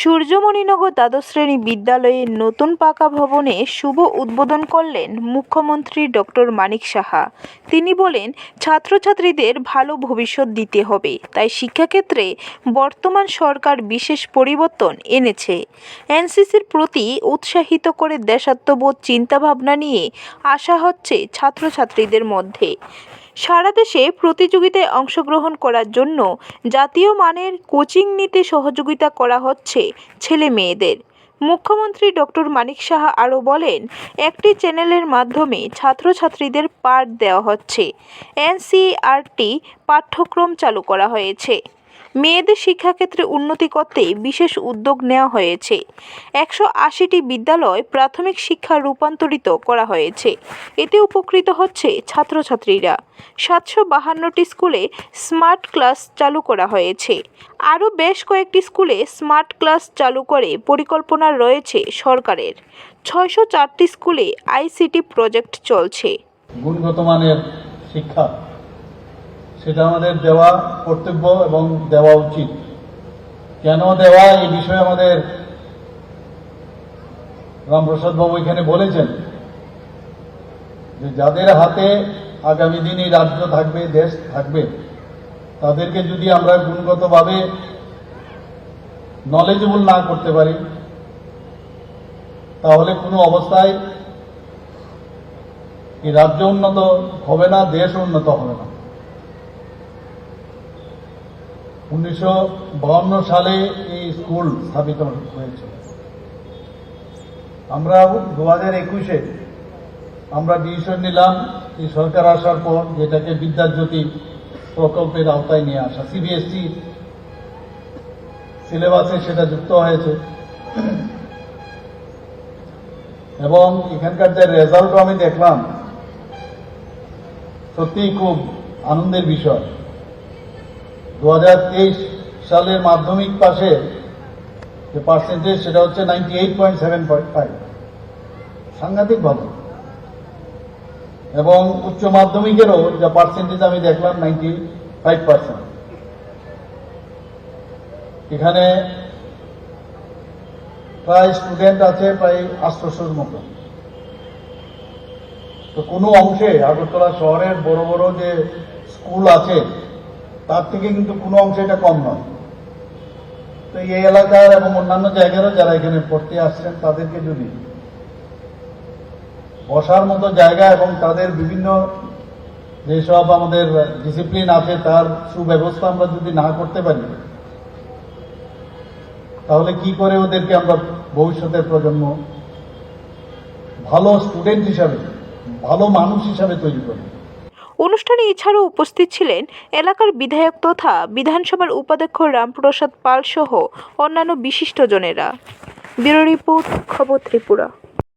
সূর্যমণিনগর দ্বাদশ শ্রেণি বিদ্যালয়ের নতুন পাকা ভবনে শুভ উদ্বোধন করলেন মুখ্যমন্ত্রী ডক্টর মানিক সাহা। তিনি বলেন, ছাত্রছাত্রীদের ভালো ভবিষ্যৎ দিতে হবে, তাই শিক্ষাক্ষেত্রে বর্তমান সরকার বিশেষ পরিবর্তন এনেছে। এনসিসির প্রতি উৎসাহিত করে দেশাত্মবোধ চিন্তাভাবনা নিয়ে আসা হচ্ছে ছাত্রছাত্রীদের মধ্যে। সারা দেশে প্রতিযোগিতায় অংশগ্রহণ করার জন্য জাতীয় মানের কোচিং নিতে সহযোগিতা করা হচ্ছে ছেলে মেয়েদের। মুখ্যমন্ত্রী ডক্টর মানিক সাহা আরও বলেন, একটি চ্যানেলের মাধ্যমে ছাত্রছাত্রীদের পাঠ দেওয়া হচ্ছে। এনসিআরটি পাঠ্যক্রম চালু করা হয়েছে। মেয়েদের শিক্ষাক্ষেত্রে উন্নতি করতে বিশেষ উদ্যোগ নেওয়া হয়েছে। একশো আশিটি বিদ্যালয় প্রাথমিক শিক্ষা রূপান্তরিত করা হয়েছে। এতে উপকৃত হচ্ছে ছাত্রছাত্রীরা। সাতশো বাহান্নটি স্কুলে স্মার্ট ক্লাস চালু করা হয়েছে। আরও বেশ কয়েকটি স্কুলে স্মার্ট ক্লাস চালু করে পরিকল্পনা রয়েছে সরকারের। ছয়শো চারটি স্কুলে আইসিটি প্রজেক্ট চলছে। গুণগত মানের শিক্ষা সেটা আমাদের দেওয়া কর্তব্য এবং দেওয়া উচিত। কেন দেওয়া? এই বিষয়ে আমাদের রামপ্রসাদ বাবু এখানে বলেছেন যে যাদের হাতে আগামী দিনে রাজ্য থাকবে, দেশ থাকবে, তাদেরকে যদি আমরা গুণগতভাবে নলেজেবল না করতে পারি, তাহলে কোনো অবস্থায় এই রাজ্য উন্নত হবে না দেশ উন্নত হবে না। উনিশশো সালে এই স্কুল স্থাপিত হয়েছে। আমরা দু হাজার একুশে আমরা ডিসিশন নিলাম এই সরকার আসার পর যেটাকে বিদ্যাজ্যোতি প্রকল্পের আওতায় নিয়ে আসা সিবিএসসি সিলেবাসে সেটা যুক্ত হয়েছে। এবং এখানকার যে রেজাল্ট আমি দেখলাম, সত্যিই খুব আনন্দের বিষয়। দু হাজার তেইশ সালের মাধ্যমিক পাশে যে পার্সেন্টেজ সেটা হচ্ছে ninety eight point seven point five সাংঘাতিক ভালো। এবং উচ্চ মাধ্যমিকেরও যা পার্সেন্টেজ আমি দেখলাম নাইনটি ফাইভ পার্সেন্ট এখানে প্রায় স্টুডেন্ট আছে, প্রায় আটশোশোর মতো। তো কোনো অংশে আগরতলা শহরের বড় বড় যে স্কুল আছে তার থেকে কিন্তু কোনো অংশে এটা কম নয়। তো এই এলাকার এবং অন্যান্য জায়গারও যারা এখানে পড়তে আসছেন, তাদেরকে যদি বসার মতো জায়গা এবং তাদের বিভিন্ন যেসব আমাদের ডিসিপ্লিন আছে, তার সুব্যবস্থা আমরা যদি না করতে পারি, তাহলে কি করে ওদেরকে আমরা ভবিষ্যতের প্রজন্ম ভালো স্টুডেন্ট হিসাবে, ভালো মানুষ হিসাবে তৈরি করি অনুষ্ঠানে এছাড়াও উপস্থিত ছিলেন এলাকার বিধায়ক তথা বিধানসভার উপাধ্যক্ষ রামপ্রসাদ পাল সহ অন্যান্য বিশিষ্টজনেরা ব্যুরো রিপোর্ট, খবর ত্রিপুরা।